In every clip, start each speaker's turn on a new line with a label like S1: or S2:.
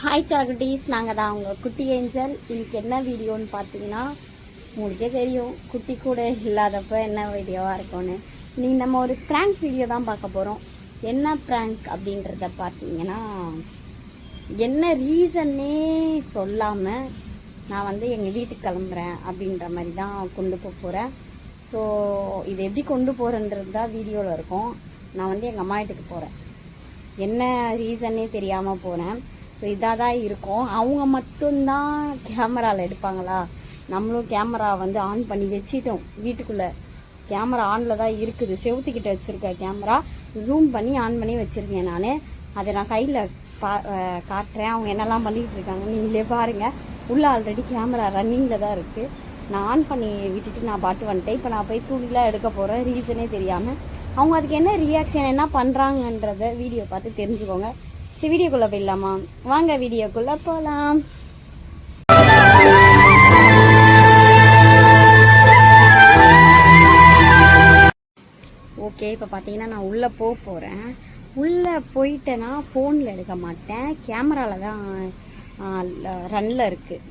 S1: Hi சாகுட்டீஸ் நாங்கள் தான் உங்கள் குட்டி ஏஞ்சல். இன்னைக்கு என்ன வீடியோன்னு பார்த்தீங்கன்னா உங்களுக்கே தெரியும். குட்டி கூட இல்லாதப்ப என்ன வீடியோவாக இருக்கும்னு. நீ நம்ம ஒரு ப்ராங்க் வீடியோ தான் பார்க்க போகிறோம் என்ன ப்ராங்க் அப்படின்றத பார்த்தீங்கன்னா என்ன ரீசன்னே சொல்லாமல் நான் வந்து எங்கள் வீட்டுக்கு கிளம்புறேன் அப்படின்ற மாதிரி தான் கொண்டு போக போகிறேன் ஸோ இது எப்படி கொண்டு போகிறேன்றது தான் வீடியோவில் இருக்கும். நான் வந்து எங்கள் அம்மா வீட்டுக்கு போகிறேன் என்ன ரீசன்னே தெரியாமல் போகிறேன் ஸோ இதாக தான் இருக்கும். அவங்க மட்டும்தான் கேமராவில் எடுப்பாங்களா? நம்மளும் கேமரா வந்து ஆன் பண்ணி வச்சிட்டோம். வீட்டுக்குள்ளே கேமரா ஆனில் தான் இருக்குது. செவுத்துக்கிட்ட வச்சுருக்க கேமரா ஜூம் பண்ணி ஆன் பண்ணி வச்சுருக்கேன் நான். அதை நான் சைடில் பா காட்டுறேன். அவங்க என்னெல்லாம் பண்ணிக்கிட்டு இருக்காங்க நீங்களே பாருங்கள் உள்ளே ஆல்ரெடி கேமரா ரன்னிங்கில் தான் இருக்குது நான் ஆன் பண்ணி விட்டுட்டு நான் பாட்டு வந்துட்டேன். இப்போ நான் போய் துணிலாம் எடுக்க போகிறேன் ரீசனே தெரியாமல் அவங்க அதுக்கு என்ன ரியாக்ஷன் என்ன பண்ணுறாங்கன்றத வீடியோ பார்த்து தெரிஞ்சுக்கோங்க. சரி வீடியோக்குள்ளே போயிடலாமா? வாங்க வீடியோக்குள்ளே போகலாம் ஓகே இப்போ பார்த்தீங்கன்னா நான் உள்ளே போக போகிறேன் உள்ளே போயிட்டேன்னா ஃபோனில் எடுக்க மாட்டேன். கேமராவில் தான் ரன்னில் இருக்குது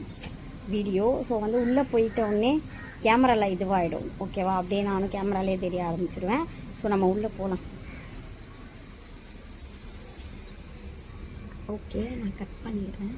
S1: வீடியோ ஸோ வந்து உள்ளே போயிட்ட உடனே கேமராவில் இதுவாகிடும் ஓகேவா அப்படியே நானும் கேமராலே தெரிய ஆரம்பிச்சிருவேன். ஸோ நம்ம உள்ளே போகலாம் ஓகே நான் கட் பண்ணிடுறேன்.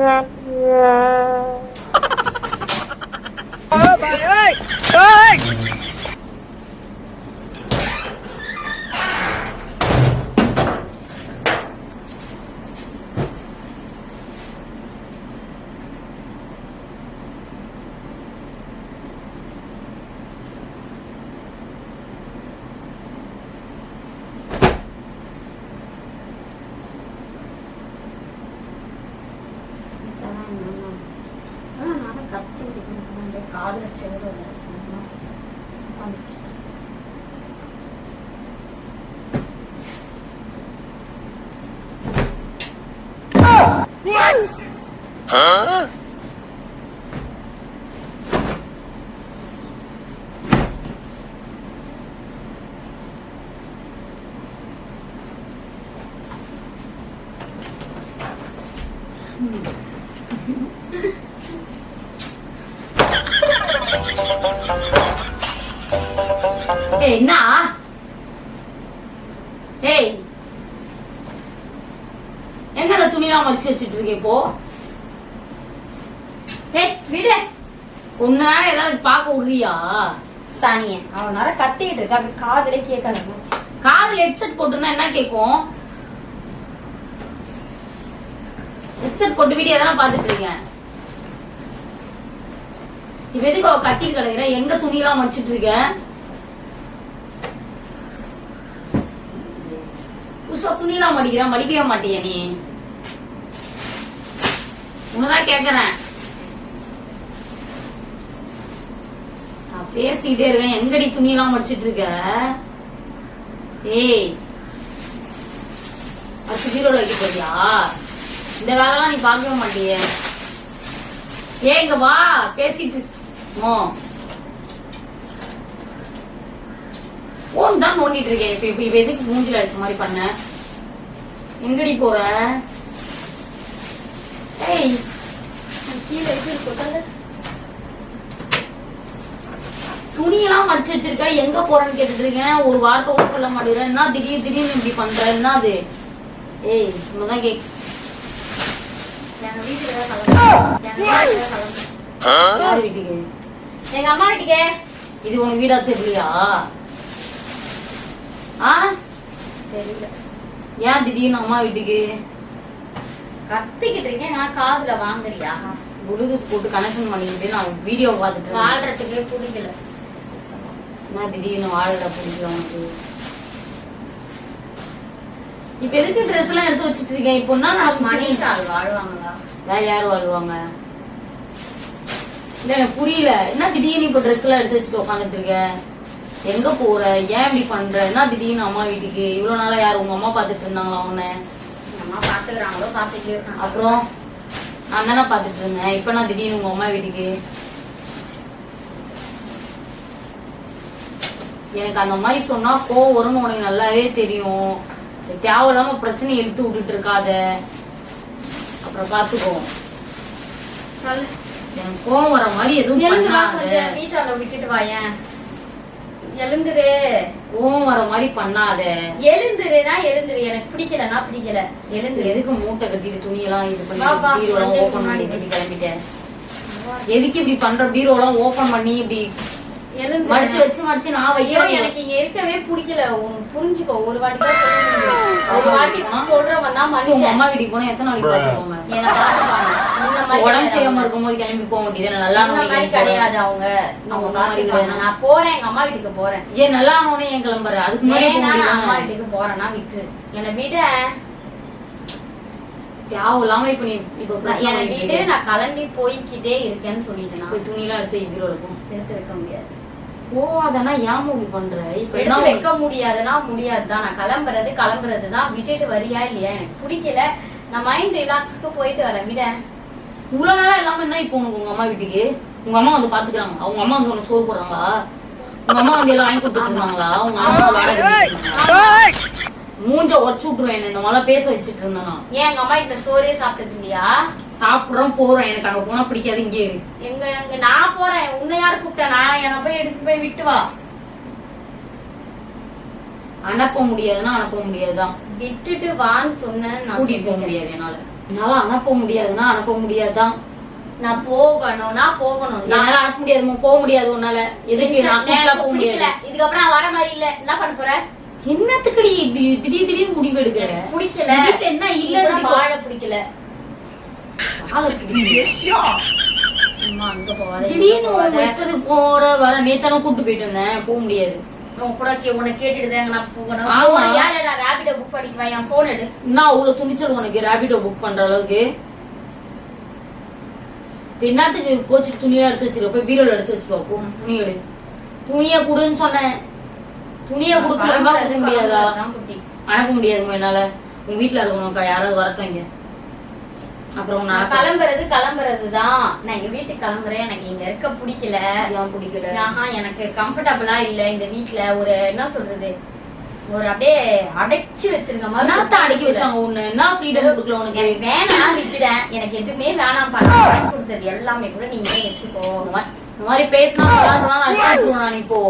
S1: காதுல
S2: என்ன ஏய் எங்க அந்த துணிலாம் மடிச்சு வச்சிட்டு இருக்கேன் இப்போ ஏய் விடு ஒன்னு நேரம் விடுறியா
S1: சாணிய. அவன் நேரம் கத்திட்டு இருக்கா அப்படி காதுல கேட்காது
S2: காதுல ஹெட்செட் போட்டுனா என்ன கேக்கும்? ஹெட்செட் போட்டு வீடியோ தானே பாத்துட்டு இருக்கேன். இப்ப எதுக்கு அவ கத்திட்டு கிடக்குற? எங்க துணியெல்லாம் மடிச்சிட்டு இருக்க? புதுசா துணியெல்லாம் மடிக்கிற? மடிக்கவே மாட்டியா நீ. உன்னதான் கேக்குறேன். பேசிட்டே இருக்கேன். எங்கடி துணியெல்லாம் மடிச்சிட்டு இருக்க ஏய் அது பீரோல வைக்க போறியா? இந்த வேலைலாம் நீ பார்க்கவே மாட்டியே. ஏங்க வா. பேசிட்டு ஓ போன் தான் நோண்டிட்டு இருக்கேன். இப்ப இப்ப எதுக்கு மூஞ்சில அடிச்ச மாதிரி பண்ண? எங்கடி போற? ஏய்.
S1: கீழே இருக்கு
S2: துணியெல்லாம் மடிச்சு வச்சிருக்க. எங்க போறேன்னு கேட்டுட்டு இருக்கேன். ஒரு வார்த்தை கூட சொல்ல மாட்டேங்கிற. என்ன திடீர் திடீர்னு இப்படி பண்ற? என்ன அது ஏய் உன்னதான் கேக்.
S1: எங்க வீட்டுக்கு. எங்க.
S2: யார் வீட்டுக்கு?
S1: அம்மா வீட்டுக்கு.
S2: இது உனக்கு வீடா தெரியலையா? ஆ?
S1: தெரியல.
S2: ஏன் திடீர்னு அம்மா வீட்டுக்கு?
S1: கத்திக்கிட்டு இருக்கேன். நான் காதுல வாங்குறியா?
S2: ப்ளூடூத் போட்டு கனெக்ஷன் பண்ணிக்கிட்டு நான் வீடியோ பார்த்துட்டு.
S1: வாழ்றதுக்கே பிடிக்கல.
S2: என்ன திடீர்னு வாழல பிடிக்கல உனக்கு இப்ப எதுக்கு ட்ரெஸ் எல்லாம் எடுத்து வச்சுட்டு இருக்கேன் இப்போ என்ன
S1: மனிஷா வாழ்வாங்களா?
S2: வேற யார் வாழ்வாங்க? இல்ல எனக்கு புரியல. என்ன திடீர்னு இப்ப ட்ரெஸ் எல்லாம் எடுத்து வச்சுட்டு உட்காந்துட்டு இருக்க? எங்க போற? ஏன் இப்படி பண்ற? என்ன திடீர்னு அம்மா வீட்டுக்கு? இவ்வளவு நாளா யார் உங்க அம்மா பாத்துட்டு இருந்தாங்களா உன்னை?
S1: அம்மா பாத்துக்கிறாங்களோ பாத்துக்கிட்டே
S2: அப்புறம் நான் தானே பாத்துட்டு இருந்தேன். இப்ப நான் திடீர்னு உங்க அம்மா வீட்டுக்கு? எனக்கு அந்த மாதிரி சொன்னா கோவம் வரும்னு உனக்கு நல்லாவே தெரியும். தேவையில்லாம பிரச்சனை இழுத்து விட்டுட்டு இருக்காத. அப்புறம் பாத்துக்கோ. எனக்கு கோவம் வர மாதிரி எதுவும்
S1: எழுந்து விட்டுட்டு வாயேன் எழுந்துரு
S2: கோவம் வர மாதிரி பண்ணாத.
S1: எழுந்துருனா எழுந்துரு எனக்கு பிடிக்கலனா பிடிக்கல. எழுந்துரு
S2: எதுக்கு மூட்டை கட்டிட்டு துணியெல்லாம் இது பண்ணி பீரோலாம் ஓபன் பண்ணி கட்டி கிளம்பிட்டேன். எதுக்கு இப்படி பண்ற? பீரோலாம் ஓபன் பண்ணி இப்படி. மடிச்சு வச்சு மடிச்சு நான் வைக்கிறேன்
S1: எனக்கு இங்க இருக்கவே பிடிக்கல. உனக்கு புரிஞ்சுக்கோ ஒரு வாட்டி தான் ஒரு வாட்டி சொல்றவன் தான் மனுஷன்.
S2: அம்மா வீட்டுக்கு போனா எத்தனை நாளைக்கு பாத்துக்கோங்க
S1: என்ன பாத்துப்பாங்க
S2: உடம்பு
S1: அவங்க.
S2: இருக்கும்போது கிளம்பி போக வேண்டியது நல்லா
S1: மாதிரி கிடையாது அவங்க. நான் போறேன் எங்க அம்மா வீட்டுக்கு போறேன்.
S2: ஏன் நல்லா ஆனோடனே ஏன் கிளம்புற? அதுக்கு முன்னாடி
S1: நான் அம்மா வீட்டுக்கு போறேன்னா விட்டு என்னை விட
S2: தேவை இல்லாம இப்ப நீ இப்ப
S1: நான் கிளம்பி போய்க்கிட்டே இருக்கேன்னு சொல்லிட்டேன்?
S2: போய் துணி எல்லாம் எடுத்து பீரோல இருக்கும்
S1: எடுத்து வைக்க முடியாது.
S2: போவாதனா ஏன் இப்படி பண்ற? இப்ப என்ன
S1: எடுத்து வைக்க முடியாதுன்னா முடியாதுதான். நான் கிளம்புறது கிளம்புறது தான் விட்டுட்டு வரியா இல்லையா? எனக்கு பிடிக்கல. நான் மைண்ட் ரிலாக்ஸ்க்கு போயிட்டு வரேன். விட.
S2: இவ்வளவு நாளா இல்லாம என்ன இப்போ உனக்கு உங்க அம்மா வீட்டுக்கு? உங்க அம்மா வந்து பாத்துக்கிறாங்க. அவங்க அம்மா வந்து உனக்கு சோறு போடுறாங்களா? உங்க அம்மா வந்து எல்லாம் வாங்கி கொடுத்துட்டு இருந்தாங்களா? உங்க அம்மா வாடகை? மூஞ்ச உடச்சு விட்டுருவேன் என்ன. இந்த மாதிரிலாம் பேச வச்சுட்டு இருந்தேனா
S1: ஏன் எங்க அம்மா வீட்டுல சோறே சாப்பிட்டது இல்லையா
S2: சாப்பிடுறோம் போறோம் எனக்கு அங்க போனா பிடிக்காது இங்கே இரு.
S1: எங்க எங்க நான் போறேன். உன்னை யாரு கூப்பிட்டா? நான் என்ன போய் எடுத்து போய் விட்டு வா.
S2: அனுப்ப முடியாதுன்னா அனுப்ப முடியாதுதான்.
S1: விட்டுட்டு வான்னு சொன்னேன்னு நான்
S2: கூட்டிட்டு போக. முடியாது என்னால. என்னால அனுப்ப முடியாதுன்னா அனுப்ப முடியாதுதான்.
S1: நான் போகணும்னா போகணும்.
S2: என்னால அனுப்ப முடியாதுமா போக முடியாது உன்னால. எதுக்கு நான் போக. முடியாது.
S1: இதுக்கப்புறம் வர மாதிரி இல்ல. என்ன பண்ண போற?
S2: என்னத்துக்குடி இப்படி திடீர் திடீர்னு முடிவு எடுக்கிற?
S1: எனக்கு பிடிக்கல.
S2: என்ன இல்ல
S1: வாழ பிடிக்கல.
S2: திடீர்னு உங்க இஷ்டத்துக்கு போற வர நேத்தான கூட்டு போயிட்டு வந்தேன் போக முடியாது.
S1: உன்
S2: என்னத்துக்கு கோச்சுக்கு துணியெல்லாம் எடுத்து வச்சிருக்க? போய் பீரோல எடுத்து வச்சிருவா. போ துணி எடு. துணிய குடுன்னு சொன்னேன். துணிய கொடுக்க கொடுக்க முடியாதா? அனுப்ப முடியாதுமா என்னால. உங்க வீட்டுல இருக்கணும்க்கா யாராவது வரட்டும் இங்க. அப்புறம்
S1: நான்
S2: நான்
S1: கிளம்புறது கிளம்புறது தான் நான் எங்க வீட்டுக்கு கிளம்புறேன். எனக்கு இங்க இருக்க பிடிக்கல.
S2: பிடிக்கல?
S1: ஆஹா எனக்கு கம்ஃபர்டபுளா இல்ல இந்த வீட்ல. ஒரு என்ன சொல்றது? ஒரு அப்படியே அடைச்சு வச்சிருக்க மாதிரி
S2: என்னத்த அடக்கி வச்சாங்க உன்னை? என்ன ஃப்ரீடம் கொடுக்கல உனக்கு?
S1: எனக்கு வேணாம் விட்டுடேன் எனக்கு எதுவுமே வேணாம் பண்ண கொடுத்தது எல்லாமே கூட நீங்களே வச்சுக்கோ?
S2: இந்த மாதிரி- பேசினா நான் இப்போ.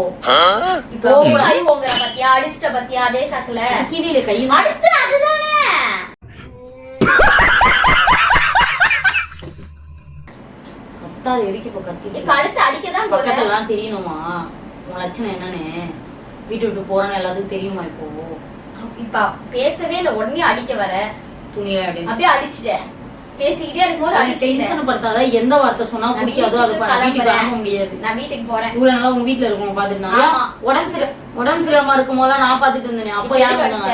S1: இப்போ கை ஓங்குற பத்தியா அடிச்சிட்ட பத்தியா அதே சாக்குல
S2: கீழில கை
S1: அடுத்து அதுதானே.
S2: கத்தாது எதுக்கு இப்போ
S1: அடிக்கதான்
S2: எல்லாம் தெரியணுமா? உன் லட்சணம் என்னன்னு? வீட்டு விட்டு போறேன்னு எல்லாத்துக்கும் தெரியுமா இப்போ?
S1: இப்ப பேசவே இல்ல உடனே அடிக்க வர.
S2: துணியில அப்படின்னு
S1: அப்படியே அடிச்சிட்டேன். பேசிக்கிட்டே இருக்கும்போது அடிச்சிட்டேன்
S2: டென்ஷன் படுத்தாத எந்த வார்த்தை சொன்னா பிடிக்காதோ அது
S1: வீட்டுக்கு.
S2: அனுப்ப முடியாது.
S1: நான் வீட்டுக்கு போறேன்.
S2: இவ்வளவு நாளா உங்க வீட்டுல இருக்கவங்க பாத்துட்டு. உடம்பு சரி உடம்பு சரியாம இருக்கும் போதெல்லாம் நான் பாத்துட்டு இருந்தேனே அப்போ யார் வந்தாங்க?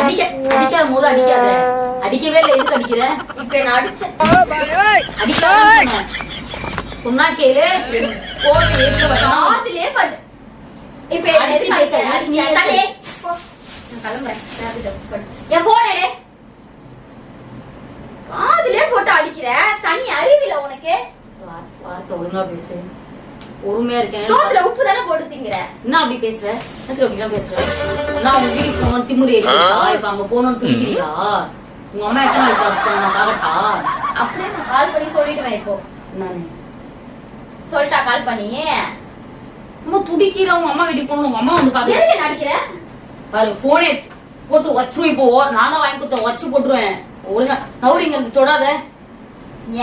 S2: அடிக்க அடிக்காத போது அடிக்காத. அடிக்கவே இல்லை எதுக்கு அடிக்கிற?
S1: இப்ப நான் அடிச்சேன்
S2: அடிக்காத சொன்னா கேளு. கோட்டை வச்சா
S1: காதுலயே பட்டு இப்ப
S2: அடிச்சு பேச? நீ
S1: கிளம்புறேன். என் போன் எடு. காதுலயே போட்டு அடிக்கிற? சனி அறிவில உனக்கு?
S2: வா- வார்த்தை ஒழுங்கா பேசு. பொறுமையா இருக்கேன்.
S1: சோத்துல உப்பு தானே போட்டு திங்கிற?
S2: என்ன அப்படி பேசுற? எதுக்கு அப்படிலாம் பேசுற. நான் உங்க வீட்டுக்கு போகணும் திமுறி இப்ப அங்க போகணும்னு துடிக்கிறியா உங்க அம்மா எத்தனை நாளைக்கு பார்க்க நான் பாக்கட்டா
S1: அப்படியே நான் கால் பண்ணி சொல்லிடுவேன் இப்போ.
S2: நானு
S1: சொல்லிட்டா கால் பண்ணி?
S2: அம்மா துடிக்கிற உங்க அம்மா வீட்டுக்கு போகணும். உங்க அம்மா வந்து பாக்க
S1: எதுக்கு நடிக்கிற?
S2: பாரு போனே போட்டு வச்சிருவேன் இப்போ. நான் தான் வாங்கி கொடுத்த வச்சு போட்டுருவேன். ஒழுங்கா நவுரிங்க தொடாத.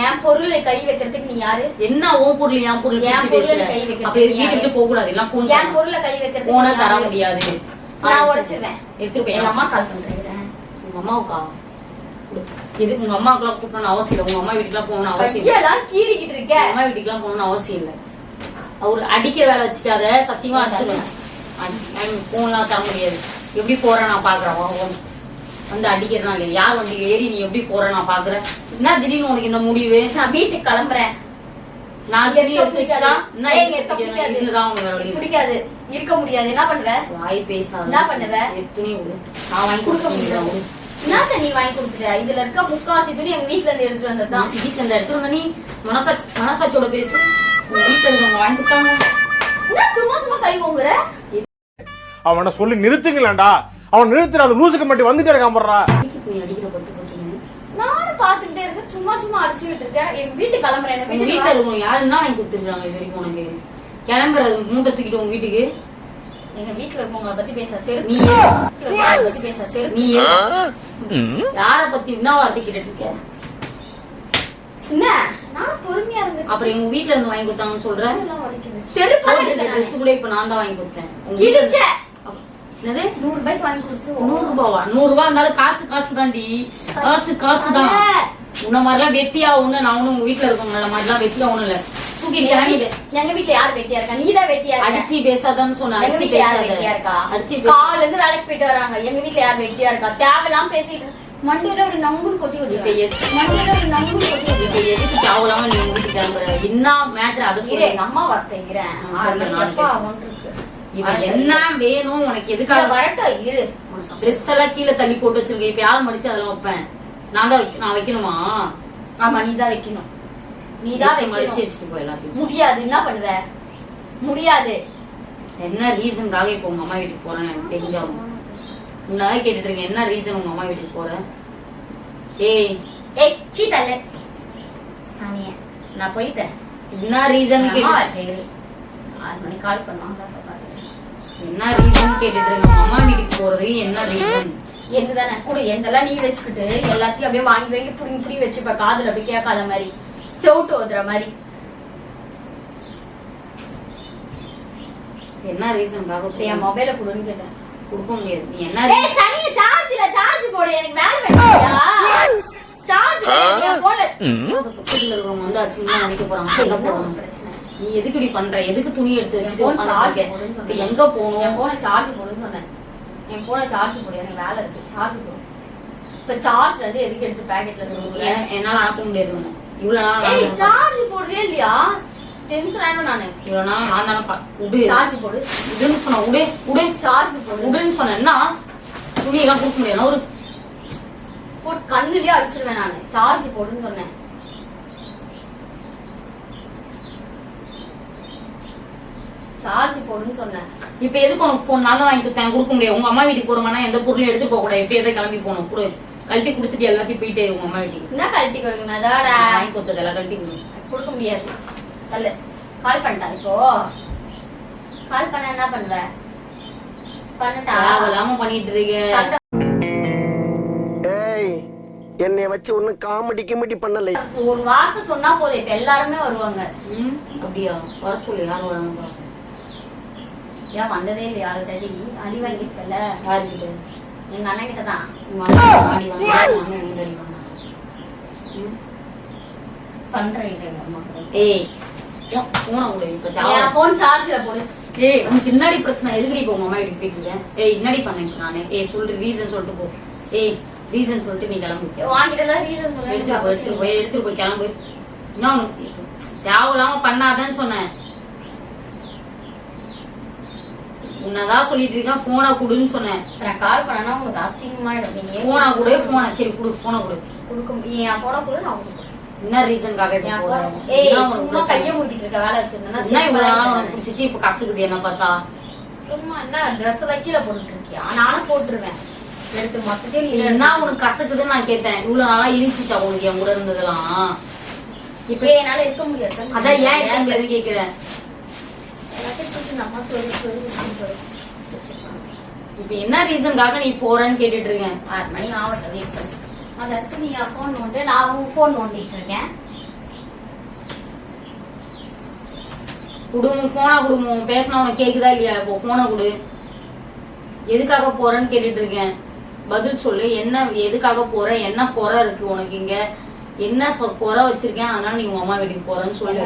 S1: என் பொருளை கை வைக்கிறதுக்கு நீ யாரு?
S2: என்ன உன் பொருள் என் பொருள்
S1: என்
S2: பிடிச்சு
S1: பொருள்ல
S2: பேசுற?
S1: கை வைக்கிறது
S2: அப்படி
S1: நீ
S2: வீட்டு
S1: யாரு?
S2: விட்டு போக கூடாது எல்லாம் போன்
S1: என் பொருளை கை
S2: போன தர? முடியாது.
S1: நான் உடைச்சிருவேன்.
S2: எடுத்துட்டு போய்
S1: எங்க அம்மா கால் பண்றேன்
S2: உங்க அம்மாவுக்கா. எதுக்கு உங்க அம்மாவுக்குலாம் கூட்டணும்னு அவசியம் இல்லை. உங்க அம்மா வீட்டுக்குலாம் போகணும்னு அவசியம் இல்லை.
S1: கீறிக்கிட்டு இருக்க.
S2: அம்மா வீட்டுக்குலாம் போகணும்னு அவசியம் இல்லை. அவர் அடிக்கிற வேலை வச்சுக்காத. சத்தியமா அடிச்சிடும் போன்லாம் தர முடியாது. எப்படி போறேன் நான் பாக்குறேன். வந்து அடிக்கிறேன் இல்லையா? யார் வண்டியில ஏறி நீ எப்படி போற நான் பாக்குறேன். என்ன திடீர்னு உனக்கு இந்த முடிவு?
S1: நான் வீட்டுக்கு கிளம்புறேன்.
S2: நான் துணி எடுத்து வச்சுட்டா?
S1: பிடிக்காது. இருக்க முடியாது. என்ன பண்ணுவ?
S2: வாய் பேசாத.
S1: என்ன பண்ணுவ?
S2: துணி நான் வாங்கி
S1: கொடுக்க முடியாது. என்ன நீ வாங்கி கொடுத்துட்ட? இதுல இருக்க முக்காசி துணி எங்க வீட்ல இருந்து எடுத்துட்டு வந்ததுதான்.
S2: வீட்டுல இந்த இடத்துல வந்தா நீ மனசா மனசாட்சியோட பேசு. உங்க வீட்டுல இருக்கவங்க வாங்கி கொடுத்தாங்க.
S1: சும்மா சும்மா கை ஓங்குற?
S3: அவனை சொல்லி நிறுத்துங்களேன்டா. அவன் நிறுத்துற அந்த லூசுக்கு மட்டும் வந்துட்டே இருக்கான் போடுறா.
S2: அடிக்க போய் அடிக்கிற பட்டு போட்டுன்னு
S1: நானும் பாத்துக்கிட்டே இருக்கேன். சும்மா சும்மா அடிச்சுக்கிட்டு இருக்கேன். எங்க வீட்டுக்கு கிளம்புறேன். என்ன
S2: வீட்டுல இருக்கவங்க யாருன்னா வாங்கி கொடுத்துருக்காங்க இது வரைக்கும் உனக்கு? கிளம்புற மூட்டை தூக்கிட்டு உங்க வீட்டுக்கு.
S1: எங்க வீட்டுல இருக்கவங்கள பத்தி பேச செருப்பு
S2: நீ.
S1: பத்தி பேச செருப்பு
S2: நீ. யார பத்தி என்ன வார்த்தை கேட்டுட்டு இருக்க?
S1: என்ன? நானும் பொறுமையா இருந்து
S2: அப்புறம் எங்க வீட்டுல இருந்து வாங்கி கொடுத்தாங்கன்னு சொல்ற?
S1: செருப்பு
S2: ட்ரெஸ் கூட இப்ப நான் தான் வாங்கி கொடுத்தேன் உங்க வீட்டுல-
S1: கிழிச்ச
S2: அப்ப- என்னது?
S1: நூறு ரூபாய்க்கு வாங்கி கொடுத்துருவோம்.
S2: நூறு ரூபாவா நூறு ரூபாய் இருந்தாலும் காசு காசு தாண்டி காசு காசு தான் உன்ன மாதிரிலாம் வெட்டியா ஒண்ணு நான் ஒண்ணு உங்க வீட்டுல இருக்கவங்கள மாதிரிலாம் வெட்டியா ஒண்ணு இல்ல.
S1: எங்க வீட்ல யார் வெட்டியா இருக்கா? நீதான் வெட்டியா இருக்க?
S2: அடிச்சு பேசாதான்னு சொன்ன அடிச்சு
S1: வெட்டியா இருக்கா?
S2: அடிச்சு
S1: காலைல இருந்து வேலைக்கு போயிட்டு வராங்க. எங்க வீட்ல யார் வெட்டியா இருக்கா? தேவையில்லாம பேசிட்டு மண்டையில ஒரு நங்குன்னு கொட்டி
S2: எது-
S1: மண்டையில ஒரு நங்குன்னு கொட்டி விடுறேன்
S2: எதுக்கு தேவையில்லாம நீ கிளம்புற? என்ன மேட்ரு அதை சொல்லு
S1: எங்க அம்மா வரட்டேங்கிறேன்
S2: இவன் என்ன வேணும்? உனக்கு எதுக்காக?
S1: வரட்டும் இரு.
S2: ட்ரெஸ் எல்லாம் கீழே தள்ளி போட்டு வச்சிருக்கேன் இப்ப யார் மடிச்சு அதெல்லாம் வைப்பேன்? நான் தான் நான் வைக்கணுமா?
S1: ஆமா நீதான் வைக்கணும். நீதான்
S2: நீதான் மடிச்சு வச்சுட்டு போ எல்லாத்தையும்.
S1: முடியாது. என்ன பண்ணுவ? முடியாது.
S2: என்ன ரீசனுக்காக இப்போ உங்க அம்மா வீட்டுக்கு போறேன்னு எனக்கு தெரிஞ்சாலும்? முன்னாடி கேட்டுட்டு இருக்கேன். என்ன ரீசன் உங்க அம்மா வீட்டுக்கு போற? ஏய்
S1: ஏய் சீ சாமியே நான் போயிட்டேன்
S2: என்ன ரீசன் கேட்டு.
S1: ஆறு மணிக்கு கால் பண்ணுவாங்க.
S2: என்ன ரீசன் கேட்டுட்டு இருக்கேன் உங்க அம்மா வீட்டுக்கு போறதுக்கு என்ன ரீசன்
S1: என்னதானே? கூட எந்தெல்லாம் நீ வச்சுக்கிட்டு எல்லாத்தையும் அப்படியே வாங்கி வாங்கி புடிங்கி புடிங்கி வச்சுப்ப. காதுல அப்படியே கேட்காத மாதிரி. செவுட்டு ஓதுற மாதிரி.
S2: என்ன ரீசனுக்காக
S1: இப்ப என் மொபைல கொடுன்னு கேட்டேன்.
S2: கொடுக்க முடியாது. நீ என்ன
S1: ஏய் சனிய சார்ஜ்ல சார்ஜ் போடு. எனக்கு வேலை வேண்டியா சார்ஜ்
S2: பக்கத்துல இருக்கிறவங்க வந்து அசிங்கமா நினைக்க போறாங்க. சொல்ல போறாங்க.
S1: பிரச்சனை.
S2: நீ எதுக்கு இப்படி பண்ற? எதுக்கு துணி எடுத்து
S1: என்
S2: உட்கார்ந்திருக்க?
S1: போடுன்னு
S2: இப்ப. எங்க
S1: என்
S2: போகணும்
S1: போனை சார்ஜ் போடுன்னு சொன்னேன். என் போனை சார்ஜ் போடு எனக்கு வேலை இருக்கு. சார்ஜ் போடு. இப்ப சார்ஜ் வந்து எதுக்கு எடுத்து பாக்கெட்ல சொல்லுங்க?
S2: என- என்னால அனுப்ப முடியாது. இவ்வளவு நாள்
S1: சார்ஜ் போடுறியா இல்லையா? டென்ஷன் ஆயிடும் நானு.
S2: இவ்வளவு நாள் நான் தானே
S1: சார்ஜ் போடு.
S2: விடுன்னு சொன்ன விடு
S1: சார்ஜ் போடு.
S2: விடுன்னு சொன்னேன்னா துணியெல்லாம் கொடுக்க முடியாது. ஒரு
S1: கண்ணுலயே அடிச்சிருவேன் நானு. சார்ஜ் போடுன்னு சொன்னேன். சார்ஜ் போடுன்னு சொன்னேன்.
S2: இப்ப எதுக்கு உனக்கு போன் நான் வாங்கி கொடுத்தேன். கொடுக்க முடியாது. உங்க அம்மா வீட்டுக்கு போறோம்னா எந்த பொருளையும் எடுத்து போக கூடாது. இப்ப எதை கிளம்பி போகணும். கொடு. கழட்டி கொடுத்துட்டு எல்லாத்தையும் போயிட்டே உங்க அம்மா வீட்டுக்கு.
S1: என்ன கழட்டி கொடுக்கணும்? அதாடா
S2: வாங்கி கொடுத்தது எல்லாம் கழட்டி கொடு
S1: கொடுக்க முடியாது. தள்ளு. கால் பண்ணிட்டா இப்போ? கால் பண்ண என்ன பண்ணுவ? பண்ணட்டா?
S2: தேவையில்லாம பண்ணிட்டு இருக்க?
S4: என்னைய வச்சு ஒன்னும் காமெடி கிமெடி பண்ணல
S1: ஒரு வார்த்தை சொன்னா போதும். இப்ப எல்லாருமே வருவாங்க.
S2: ம் அப்படியா? வர சொல்லு. யாரும் வராங்க
S1: ஏன் வந்ததே இல்லை யாரு தடி அடி வாங்கிருக்கல
S2: யாருக்கிட்ட
S1: எங்க அண்ணன் கிட்ட தான்
S2: ஆடி வாங்க உங்க அண்ணன் உங்க அடி வாங்க
S1: பண்றேன்
S2: ஏய் போன இப்ப
S1: சார்ஜ்ல போடு.
S2: ஏய் உனக்கு என்னடி பிரச்சனை எதுக்குடி இப்போ உங்க அம்மா ஏய் என்னடி பண்ணேன் இப்ப நானு? ஏய் சொல்லிட்டு ரீசன் சொல்லிட்டு போ. ஏய் ரீசன் சொல்லிட்டு நீ கிளம்பு.
S1: வாங்கிட்டு ரீசன் சொல்ல
S2: எடுத்துட்டு போய் எடுத்துட்டு போய் கிளம்பு. என்ன உனக்கு தேவையில்லாம பண்ணாதன்னு சொன்னேன். உன்னதான் சொல்லிட்டு இருக்கேன் போனை கொடுன்னு சொன்னேன்.
S1: நான் கால் பண்ணனா உங்களுக்கு அசிங்கமாயிடும் ஏன்
S2: போனா கொடு போனா சரி கொடு போனை கொடு.
S1: கொடுக்க என் போனை கூட நான்
S2: என்ன
S1: phone- ஏய்
S2: உனக்கு
S1: சும்மா? கைய மூடிட்டு இருக்க வேலை வச்சிருந்தேன்னா
S2: என்ன இவ்வளவு நாளா உனக்கு பிடிச்சிச்சு இப்ப கசுக்குது என்ன பார்த்தா?
S1: சும்மா என்ன ட்ரெஸ் கீழே போட்டுட்டு இருக்கியா நானும் போட்டுருவேன். எடுத்து மொத்தத்தையும் நீ
S2: என்ன உனக்கு கசக்குதுன்னு நான் கேட்டேன். இவ்வளவு நாளா இருந்துச்சா உனக்கு என் கூட இருந்ததெல்லாம்?
S1: இப்ப என்னால இருக்க முடியாது
S2: அதான் ஏன் கேக்குறேன்.
S1: சொல்லி சொல்லி
S2: இப்ப என்ன ரீசனுக்காக நீ போறேன்னு கேட்டுட்டு இருக்கேன்
S1: ஆறு மணி ஆகட்டும் வெயிட் பண்ணு. அதை எடுத்து நீங்க ஃபோன் நோண்டு நான் ஃபோன் நோண்டிட்டு இருக்கேன்.
S2: குடும்பம் போனா குடும்பம் பேசினா உனக்கு கேக்குதா இல்லையா? இப்போ போனை கொடு. எதுக்காக போறேன்னு கேட்டுட்டு இருக்கேன் பதில் சொல்லு. என்ன எதுக்காக போற? என்ன குறை இருக்கு உனக்கு இங்க? என்ன குறை வச்சிருக்கேன்? அதனால நீ உங்க அம்மா வீட்டுக்கு போறேன்னு சொல்லு.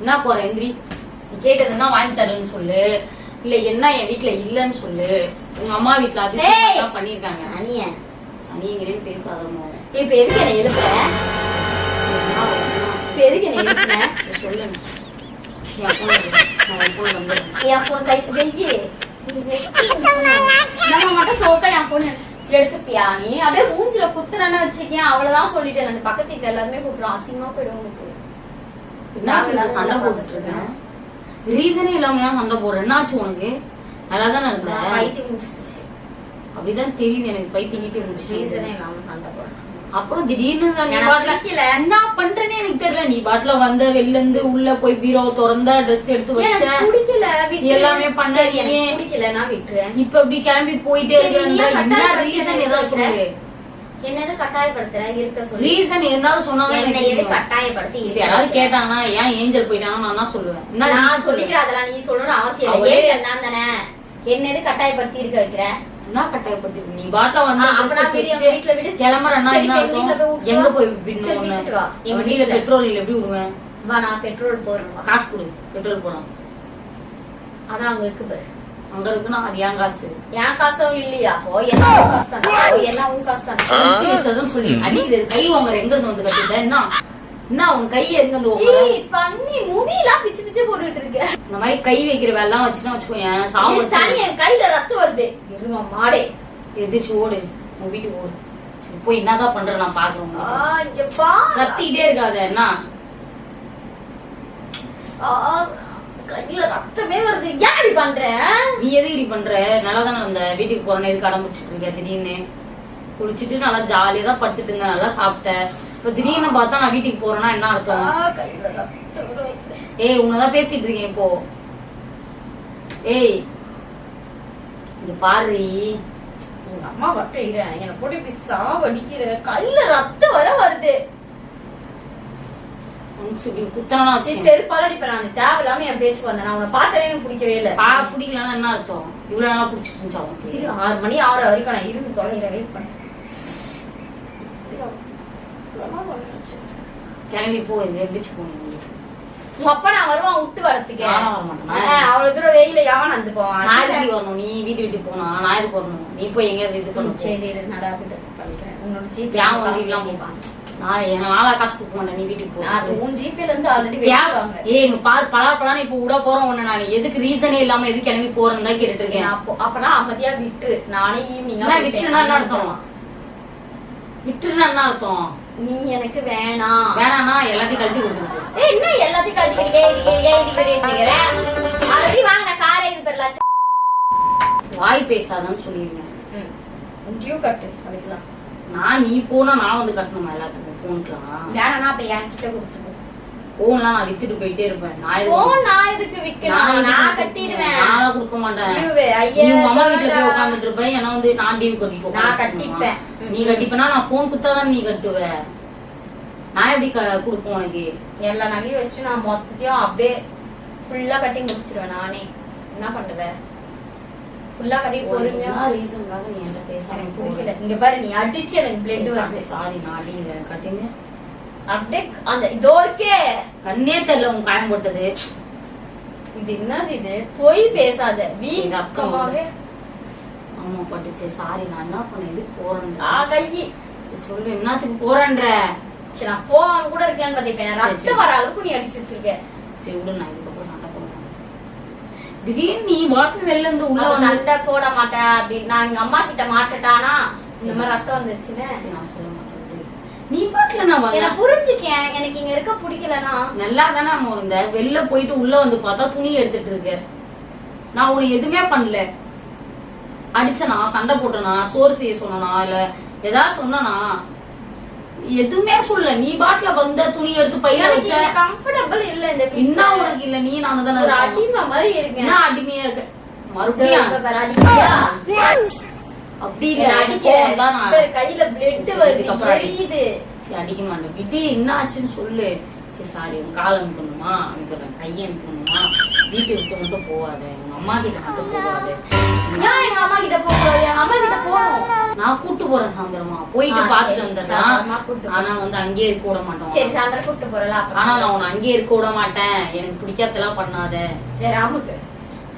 S2: என்ன குறை எந்திரி? நீ கேட்டதுன்னா வாங்கி தரேன்னு சொல்லு. இல்ல என்ன என் வீட்ல இல்லன்னு சொல்லு. உங்க அம்மா வீட்ல
S1: ஏய்!
S2: அதிசயம் பண்ணிருக்காங்க
S1: அனியன்
S2: சனிங்கிறே பேசாதமோ
S1: இப்ப எதுக்கு என்ன எழுப்புற? இப்ப எதுக்கு என்ன எழுப்புன
S2: சொல்லு. என் போன
S1: கை வெய்யி. நம்ம மட்டும் சோக்கா என் போன் எடுத்துப்பியா நீ? அப்படியே மூஞ்சில குத்துறன்னு வச்சிருக்கேன் அவ்வளவுதான் சொல்லிட்டேன். நான் பக்கத்து வீட்டுல எல்லாருமே கூப்பிடுறோம் அசிங்கமா
S2: இப்ப சண்டை போட்டுட்டு இருக்கேன். ரீசனே இல்லாம ஏன் சண்டை போடுற? என்னாச்சு உனக்கு? நல்லா தானே இருந்த
S1: பைத்தியம் முடிச்சிருச்சு
S2: அப்படிதான் தெரியுது எனக்கு பைத்தியம் கிட்டே
S1: ரீசனே
S2: இருந்துச்சு
S1: இல்லாம சண்டை போடுறேன்
S2: அப்புறம் திடீர்னு நீ பாட்டுல. என்ன பண்றேன்னு எனக்கு தெரியல. நீ பாட்டுல வந்த வெளில இருந்து உள்ள போய் பீரோ திறந்த ட்ரெஸ் எடுத்து வச்ச.
S1: எனக்கு பிடிக்கல. விட்டுரு.
S2: எல்லாமே பண்ண
S1: நான் விட்டுறேன்.
S2: இப்ப இப்படி கிளம்பி போயிட்டே
S1: சரி, நீ
S2: இருக்க
S1: ஏன்
S2: என்ன ரீசன் ஏதாவது சொல்லு?
S1: என்னது கட்டாயப்படுத்துற? இருக்க சொல்லி.
S2: ரீசன் ஏதாவது சொன்னாதான்
S1: என்னை எது. கட்டாயப்படுத்தி இருக்க
S2: யாராவது? கேட்டாங்கன்னா ஏன் ஏஞ்சல் போயிட்டாங்கன்னா நான் தான் சொல்லுவேன்.
S1: நான்
S2: சொல்லு.
S1: சொல்லிக்கிறேன் அதெல்லாம் நீ சொல்லணும்னு அவசியம் இல்லை. ஏன் நான் தானே. என்ன எது கட்டாயப்படுத்தி இருக்க வைக்கிற?
S2: என்ன கட்டாயப்படுத்தி நீ பாட்டில வந்து
S1: ஆ,
S2: dress
S1: அப்ப நான்
S2: எடுத்து
S1: வீடியோ
S2: வச்சுட்டு
S1: வீட்ல விடு.
S2: கிளம்புறேன்னா என்ன
S1: இப்ப எங்க போய்
S2: விடணும் வண்டியில. பெட்ரோல் இல்ல எப்படி விடுவேன்?
S1: வா நான் பெட்ரோல் போடுறேன்.
S2: காசு கொடு பெட்ரோல் போலாம்.
S1: அதான் அங்க இருக்கு பாரு.
S2: அங்க இருக்குன்னா அது ஏன் காசு?
S1: என் காசும் இல்லையா? அப்போ என்ன காசு தானே என்ன உன் காசு தானே
S2: சொல்லி அடிக்கிறது கை வாங்குற எங்க இருந்து வந்து என்ன? என்ன உன் கை எங்க இருந்து வாங்குற
S1: பண்ணி முடியெல்லாம் பிச்சு பிச்சு போட்டுட்டு இருக்க.
S2: இந்த மாதிரி கை வைக்கிற வேலை எல்லாம் வச்சுன்னா வச்சுக்கோயேன் சாவு
S1: சனி என் கையில ரத்தம் வருது. எரும மாடே.
S2: எதிர்ச்சி ஓடு. உன் வீட்டுக்கு ஓடு. போய் என்னதான் பண்ற நான் பாக்குறேன்
S1: ஆ, இங்க பா
S2: கத்திக்கிட்டே இருக்காத என்ன?
S1: கையில ரத்தமே வருது. ஏன் இப்படி பண்ற?
S2: நீ எது இப்படி பண்ற? நல்லா தானே அந்த வீட்டுக்கு போறேன்னு எதுக்கு அடம் பிடிச்சிட்டு இருக்க திடீர்னு. குளிச்சுட்டு நல்லா ஜாலியா தான் படுத்துட்டு இருந்தேன் நல்லா சாப்பிட்டேன் இப்ப திடீர்னு பார்த்தா நான் வீட்டுக்கு போறேன்னா என்ன அர்த்தம். ஏய் உன்னதான் பேசிட்டு இருக்கேன் இப்போ. ஏய் இங்க பாரு.
S1: உங்க அம்மா இரு என்னை போட்டு இப்படி சாவடிக்கிற. கையில ரத்தம் வர வருது.
S2: குத்தனா
S1: நீ
S2: வச்சு
S1: செருப்பால இப்ப நான் தேவையில்லாம என் பேச்சு வந்தேன். நான் உன்னை பார்த்தாலே எனக்கு பிடிக்கவே இல்ல.
S2: பா என்ன அர்த்தம்? இவ்வளவு நாளா பிடிச்சிட்டு இருந்துச்சா உனக்கு?
S1: சரி, ஆறு மணி ஆறு வரைக்கும் நான் இருந்து தொலைகிற வெயிட் பண்ணேன்
S2: கிளம்பி போ எந்திரிச்சு போ நீ.
S1: உங்க அப்பா நான் வருவான் விட்டு வரதுக்கு
S2: நானும் வர மாட்டேனா?
S1: ஆ, அவ்வளவு தூரம் வெயில யாவன் வந்து போவான்.
S2: வரணும்? நீ வீட்டு விட்டு போனா நான் எதுக்கு வரணும்? நீ போய் எங்கேயாவது இது பண்ணு.
S1: சரி. உன்னோட ஜிபே
S2: வந்து இல்லாம
S1: கேட்பாங்க.
S2: நான் நாளா காசு கொடுக்க மாட்டேன் நீ வீட்டுக்கு
S1: நான் உன் ஜிபேல இருந்து ஆல்ரெடி
S2: ஏய் இங்க பாரு பலா பலான்னு இப்ப விட போறோம் உன்னை நான். எதுக்கு ரீசனே இல்லாம எதுக்கு கிளம்பி போறேன்னு தான் கேட்டுட்டு இருக்கேன்
S1: அப்போ அப்பனா அமைதியா விட்டு நானே ஈவினிங்
S2: என்ன அர்த்தம்? விட்டுருனா என்ன அர்த்தம்?
S1: நீ எனக்கு வேணாம்.
S2: வேணாம்னா எல்லாத்தையும் கழட்டி கொடுத்துட்டு
S1: ஏய், என்ன எல்லாத்தையும் காரே இது பேர் லட்சம்
S2: வாய் பேசாதன்னு.
S1: டியூ கட்டு அதுக்கெல்லாம்.
S2: நான் நீ போனா நான் வந்து கட்டணுமா எல்லாத்துக்கும்?
S1: வேணாம்னா அப்ப என்கிட்ட கொடுத்துருக்கோம்
S2: போன்லாம் நான் வித்துட்டு போயிட்டே இருப்பேன். நான்
S1: போன் நான் எதுக்கு
S2: எதுக்கு
S1: நான்? கட்டிடுவேன்.
S2: நான்லாம் கொடுக்க மாட்டேன். உங்க அம்மா வீட்டுல போய்
S1: தோடா.
S2: உட்காந்துட்டு இருப்பேன் ஏன்னா வந்து நான் டிவி கட்டிட்டு
S1: நான்
S2: உட்கார்ந்துட்டு
S1: கட்டிப்பேன்.
S2: நீ கட்டிப்பனா நான் போன் குத்தாதான் நீ கட்டுவ. நான் எப்படி க- கொடுப்பேன் உனக்கு?
S1: எல்லா நகையும் வச்சுட்டு நான் மொத்தத்தையும் அப்படியே ஃபுல்லா கட்டி முடிச்சிருவேன் நானே. என்ன பண்ணுவேன் ஃபுல்லா கட்டி பொறுமையா
S2: ரீசனுக்காக நீ என்கிட்ட பேசாம
S1: பிடிக்கல இங்க பாரு நீ அடிச்சு எனக்கு பிளட் வருது.
S2: சாரி நான் அடியில கட்டுங்க.
S1: அப்படியே அந்த இதோ இருக்கே.
S2: கண்ணே தெரியல உன் காயம் போட்டது.
S1: இது என்னது இது? பொய் பேசாத.
S2: ரத்தம்
S1: வீக்கமாவே
S2: ஆமா பட்டுச்சு சாரி நான் என்ன பண்ண எதுக்கு போறேன்
S1: ஆ கை.
S2: சொல்லு என்னத்துக்கு போறேன்ற?
S1: சரி நான் போவாம கூட இருக்கலாம்னு
S2: சரி.
S1: ரத்தம் வர அளவுக்கு நீ அடிச்சு வச்சிருக்க.
S2: சரி விடு நான் இதுக்கப்புறம் சண்டை போடுறேன் திடீர்னு நீ பாட்டில் வெளில இருந்து உள்ள
S1: சண்டை போட மாட்டேன் அப்படின்னு நான் எங்க அம்மா கிட்ட மாட்டட்டானா? இந்த மாதிரி ரத்தம் வந்துருச்சுன்னு.
S2: சரி, நான் சொல்ல மாட்டேன். நீ பாட்டில் நான்
S1: என்ன எனக்கு இங்க இருக்க பிடிக்கலனா?
S2: நல்லா தானே நம்ம இருந்த. வெளில போயிட்டு உள்ள வந்து பார்த்தா துணி எடுத்துட்டு இருக்க. நான் உனக்கு எதுவுமே பண்ணல. அடிச்சனா சண்டை போட்டனா சோறு செய்ய சொன்னனா இல்ல ஏதாவது சொன்னனா? எதுவுமே சொல்ல நீ பாட்டுல வந்த துணி எடுத்து பையில வச்ச.
S1: கம்ஃபர்டபிள் இல்ல இந்த.
S2: என்ன உனக்கு இல்ல நீ நானு தானே
S1: ஒரு. அடிமை மாதிரி இருக்கேன்.
S2: என்ன அடிமையா இருக்க? மறுபடியும்? அப்படி இல்ல
S1: என்ன
S2: எனக்கு
S1: அடிக்க
S2: கோவம் தான் நான்
S1: இப்ப கையில பிளட் வருது. எரியுது.
S2: சரி அடிக்க மாட்டேன் விட்டு என்ன ஆச்சுன்னு சொல்லு. சரி சாரி உன் காலை அனுப்பணுமா அனுப்பிடுறேன் கையை அனுப்பணுமா வீட்டை விட்டு மட்டும் போவாத உங்க அம்மா கிட்ட மட்டும் போவாத நான் கூட்டு போறேன் சாயந்தரமா? போயிட்டு பாத்துட்டு
S1: போ.
S2: ஆனா வந்து அங்கேயே இருக்க விட மாட்டோம்.
S1: சரி சாயந்தரம் கூட்டு போறல
S2: ஆனா நான் உன்னை அங்கேயே இருக்க விட மாட்டேன். எனக்கு பிடிக்காதெல்லாம் பண்ணாத.
S1: சரி அமுக்கு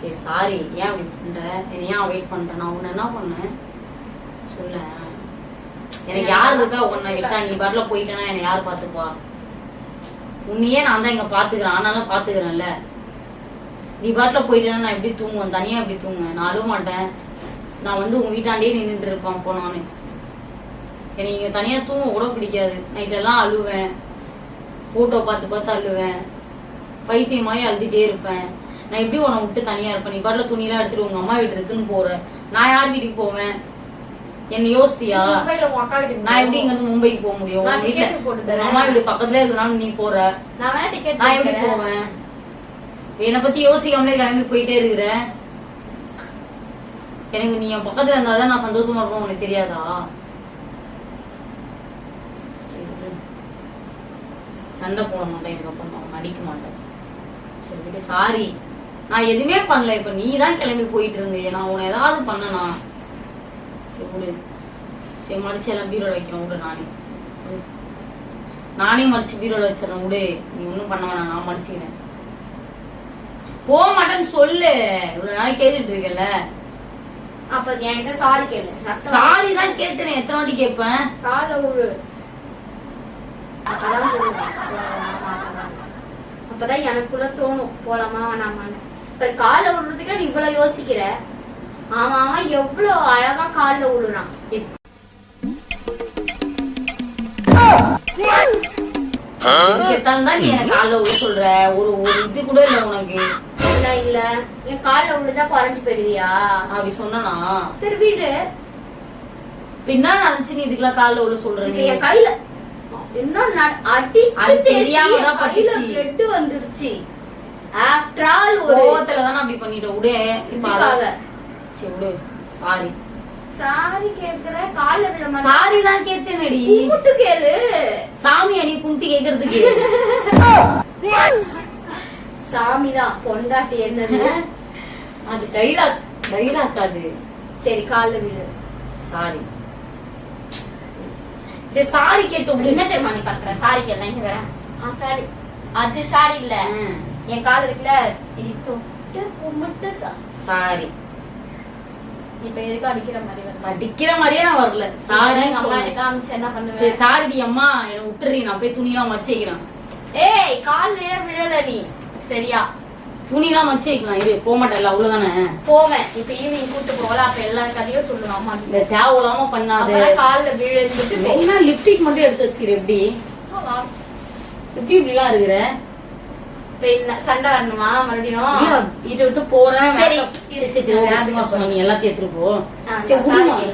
S2: சரி சாரி ஏன் அப்படி பண்ற? ஏன் வெயிட் பண்ற? நான் உன்னை என்ன பண்ணேன்? சொல்ல. எனக்கு யார் இருக்கா? உன்னை விட்டா நீ பாட்டுல போயிட்டேன்னா என்னை யார் பாத்துப்பா உன்னையே நான் தான் இங்க பாத்துக்கிறேன் ஆனாலும் பாத்துக்கிறேன்ல நீ பாட்டுல போயிட்டேன்னா நான் எப்படி தூங்குவேன்? தனியா எப்படி தூங்குவேன்? நான் அழுவ மாட்டேன். நான் வந்து உங்க வீட்டாண்டே நின்றுட்டு இருப்பேன் போனான்னு. எனக்கு இங்க தனியா தூங்க கூட பிடிக்காது. நைட் எல்லாம் அழுவேன். போட்டோ பார்த்து பார்த்து அழுவேன். பைத்தியம் மாதிரி அழுதுட்டே இருப்பேன். நான் எப்படி உன்னை விட்டு தனியா இருப்பேன்? நீ பாட்டுல துணியெல்லாம் எடுத்துட்டு உங்க அம்மா வீட்டு இருக்குன்னு போற. நான் யார் வீட்டுக்கு போவேன்? என்ன யோசித்தியா நான் எப்படி இங்க இருந்து மும்பைக்கு போக முடியும்?
S1: நான்
S2: வீட்டுல. அம்மா வீடு பக்கத்துல இருக்கனால நீ போற.
S1: நான்
S2: நான் எப்படி போவேன்? என்னை பத்தி யோசிக்காமலே கிளம்பி போயிட்டே இருக்கிற. எனக்கு நீ என் பக்கத்துல இருந்தாதான் நான் சந்தோஷமா இருக்கணும் உனக்கு தெரியாதா? சரி விடு. சண்டை போட மாட்டேன் இதுக்கப்புறம் நான் நடிக்க மாட்டேன். சரி விட்டு சாரி நான் எதுவுமே பண்ணல இப்ப நீ தான் கிளம்பி போயிட்டு இருந்தே. நான் உன்னை ஏதாவது பண்ணனா? சரி விடு. சரி மடிச்சு எல்லாம் பீரோல வைக்கிறேன் விடு நானே. நானே மடிச்சு பீரோல வச்சிடறேன் விடு. நீ ஒண்ணும் பண்ண வேணாம் நான் மடிச்சுக்கிறேன். போக மாட்டேன்னு சொல்லு. இவ்வளவு நாளைக்கு கேட்டுட்டு இருக்கல
S1: அப்ப என்கிட்ட சாரி கேளு.
S2: சாரி தான் கேட்டேன் எத்தனை வாட்டி கேட்பேன்?
S1: கால விழு. அப்பதான் எனக்குள்ள தோணும். போலாமா வேணாமான்னு. இப்ப கால விழுறதுக்கு நீ இவ்வளவு யோசிக்கிற? ஆமா ஆமா எவ்வளவு அழகா கால்ல
S2: எத்தாலும் தான் நீ எனக்கு காலைல சொல்ற? ஒரு ஒரு இது கூட இல்ல உனக்கு.
S1: இல்ல இல்ல. என் கால்ல விழுதா குறைஞ்சு போயிடுவியா?
S2: அப்படி சொன்னா
S1: சரி வீடு.
S2: பின்னா நினைச்சு நீ இதுக்கெல்லாம் காலைல விட சொல்ற
S1: இப்ப
S2: நீ?
S1: என் கையில நட- அடிச்சு
S2: அது
S1: பேசி
S2: தெரியாம
S1: என்
S2: தான்
S1: கையில வந்துருச்சு. ஆஃப்டர் ஆல் ஒரு
S2: கோவத்துல தானே அப்படி பண்ணிட்ட விடு சரி விடு சாரி
S1: சாரி கேக்குற கால்ல விழ
S2: சாரி தான் கேட்டேனடி.
S1: கும்பிட்டு கேளு.
S2: சாமி அணி கும்பிட்டு கேக்குறதுக்கு.
S1: சாமி தான் பொண்டாட்டி என்னது?
S2: அது டைலாக் டைலாக் அது.
S1: சரி கால்ல விழு
S2: சாரி சரி சாரி கேட்டு
S1: என்ன தெரியுமா நீ பண்ற? சாரி கேளு இங்க வரேன். ஆ சாரி அது சாரி இல்ல. என் கால் இருக்குல்ல
S2: சாரி
S1: இப்ப எதுக்கு அடிக்கிற மாதிரி
S2: அடிக்கிற மாதிரியே நான் வரல. சாரி
S1: அம்மா எனக்கு காமிச்சு என்ன
S2: சரி
S1: பண்ணுவேன்
S2: சாரிடி அம்மா. என்னை விட்டுறீ நான் போய் துணிலாம் மச்சு வைக்கிறேன்.
S1: ஏய் கால்லயே விழல நீ. சரியா?
S2: துணிலாம் மச்சு வைக்கலாம். இரு போக மாட்டேன்ல அவ்வளவுதானே?
S1: போவேன். இப்ப ஈவினிங் கூட்டு போகல. அப்ப எல்லா கதையும் சொல்லுவேன் அம்மா
S2: இந்த தேவையில்லாம பண்ணாத.
S1: கால்ல விழுந்துட்டு.
S2: என்ன லிப்டிக் மட்டும் எடுத்து வச்சுக்கிற எப்படி. எப்படி இப்படிலாம் இருக்கிற?
S1: சண்டை வரணுமா? மறுபடியும்?
S2: இதை விட்டு போறேன். நீ எல்லாத்தையும் எடுத்துட்டு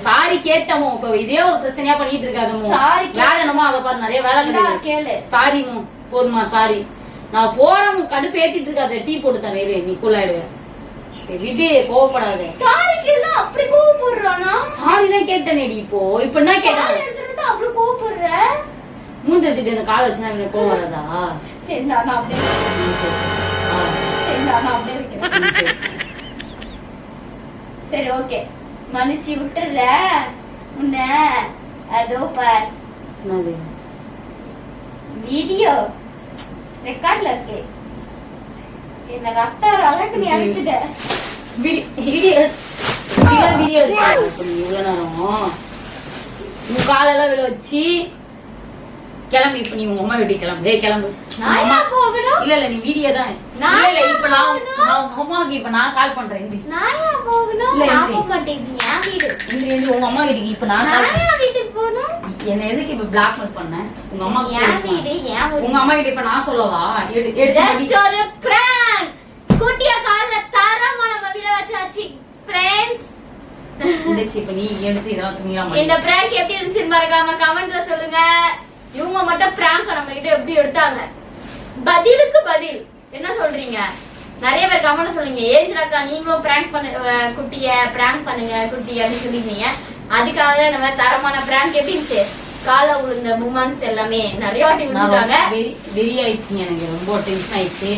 S2: சரி, கேட்டமோ? இப்ப இதே ஒரு பிரச்சனையா பண்ணிட்டு இருக்காதமோ?
S1: சாரி
S2: என்னமோ அதை பாரு. நிறைய வேலை
S1: கேளு.
S2: சாரிமோ போதுமா சாரி? நான் போறேன் கடுப்பு ஏத்திட்டு இருக்காத டீ போட்டு தரேன் இரு, நீ கூல் ஆயிடுவேன் சரி, விடு கோவப்படாத.
S1: சாரி கேளு அப்படி கோவப்படுறானா?
S2: சாரி தான் கேட்டேனேடி இப்போ. இப்ப என்ன கேட்டேன்
S1: எடுத்துட்டு வந்து அவ்வளவு கோவப்படுற?
S2: மூஞ்சி வச்சுட்டு இந்த காலை வச்சுனா எனக்கு கோவம் வராதா?
S1: சரி நான் அப்படியே சரி. நான் அப்படியே
S2: சரி.
S1: ஓகே. மன்னிச்சு விட்டுற உன்ன அதோ பார். வீடியோ. ரெக்கார்ட்ல இருக்கு. என்ன ரத்த அளவுக்கு நீ அடிச்சுட்ட.
S2: வீடி- வீடியோ வீடியோ இவ்வளவு நேரம். உன் காலெல்லாம் விழ வச்சு கிளம்பு இப்ப நீ உங்க அம்மா வீட்டுக்கு கிளம்பு. ஏய் கிளம்பு. இல்ல இல்ல நீ வீடியோ தான். இல்ல இல்ல இப்ப நான் உங்க அம்மாவுக்கு இப்ப நான் கால் பண்றேன் இந்தி இல்ல, இந்தி இந்தி உங்க அம்மா வீட்டுக்கு இப்ப நான் கால் என்ன எதுக்கு இப்ப பிளாக்மெயில் பண்ண? உங்க அம்மா உங்க அம்மா கிட்ட இப்ப நான் சொல்லவா? எடு எடுத்து
S1: ஒரு பிராங்க் குட்டிய கால்ல தரமா நம்ம வீட வச்சாச்சு ஃப்ரெண்ட்ஸ்
S2: இருந்துச்சு இப்ப நீ எடுத்து இதெல்லாம்
S1: இந்த பிராங்க் எப்படி இருந்துச்சு மறக்காம கமெண்ட்ல சொல்லுங்க. இவங்க மட்டும் பிராங்க் நம்ம கிட்ட எப்படி எடுத்தாங்க? பதிலுக்கு பதில். என்ன சொல்றீங்க? நிறைய பேர் கமெண்ட் சொல்லுங்க ஏஞ்சல் அக்கா நீங்களும் பிராங்க் பண்ணு குட்டிய பிராங்க் பண்ணுங்க குட்டி அப்படின்னு சொல்லிருந்தீங்க அதுக்காக தான் மாதிரி தரமான பிராங்க் எப்படி இருந்துச்சு? கால விழுந்த மூமெண்ட்ஸ் எல்லாமே நிறைய வாட்டி விழுந்தாங்க
S2: வெறி ஆயிடுச்சுங்க எனக்கு ரொம்ப டென்ஷன் ஆயிடுச்சு.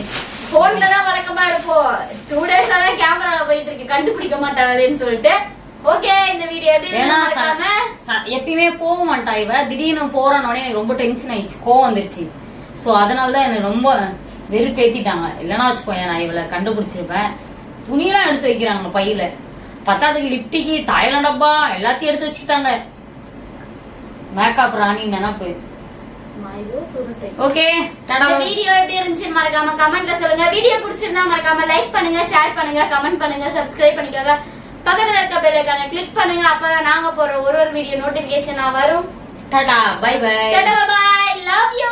S1: போன்ல தான் வழக்கமா இருப்போம். டூ டேஸ்ல தான் கேமரால போயிட்டு இருக்கு. கண்டுபிடிக்க மாட்டாங்களேன்னு சொல்லிட்டு ஓகே இந்த வீடியோ எப்படி
S2: எப்பயுமே போக மாட்டா இவ. திடீர்னு போறானோடனே எனக்கு ரொம்ப டென்ஷன் ஆயிடுச்சு கோவம் வந்துருச்சு. சோ அதனால தான் எனக்கு ரொம்ப வெறுப்பேத்திட்டாங்க. இல்லைன்னா வச்சுக்கோயேன் நான் இவளை கண்டுபிடிச்சிருப்பேன். துணியெல்லாம் எடுத்து வைக்கிறாங்க பையில. பத்தாவதுக்கு லிப்டிக்கு தைலம் டப்பா எல்லாத்தையும் எடுத்து வச்சுக்கிட்டாங்க. மேக்கப் ராணி நினப்பு ஓகே டாடா.
S1: வீடியோ எப்படி இருந்துச்சு மறக்காம கமெண்ட்ல சொல்லுங்க. வீடியோ பிடிச்சிருந்தா மறக்காம லைக் பண்ணுங்க ஷேர் பண்ணுங்க கமெண்ட் பண்ணுங்க சப்ஸ்கிரைப் பண்ணிக்கோங்க. பக்கத்துல இருக்க பெல் ஐகானை கிளிக் பண்ணுங்க. அப்பதான் நாங்க போற ஒரு ஒரு வீடியோ நோட்டிபிகேஷனா வரும்.
S2: Tata bye bye
S1: tata bye love you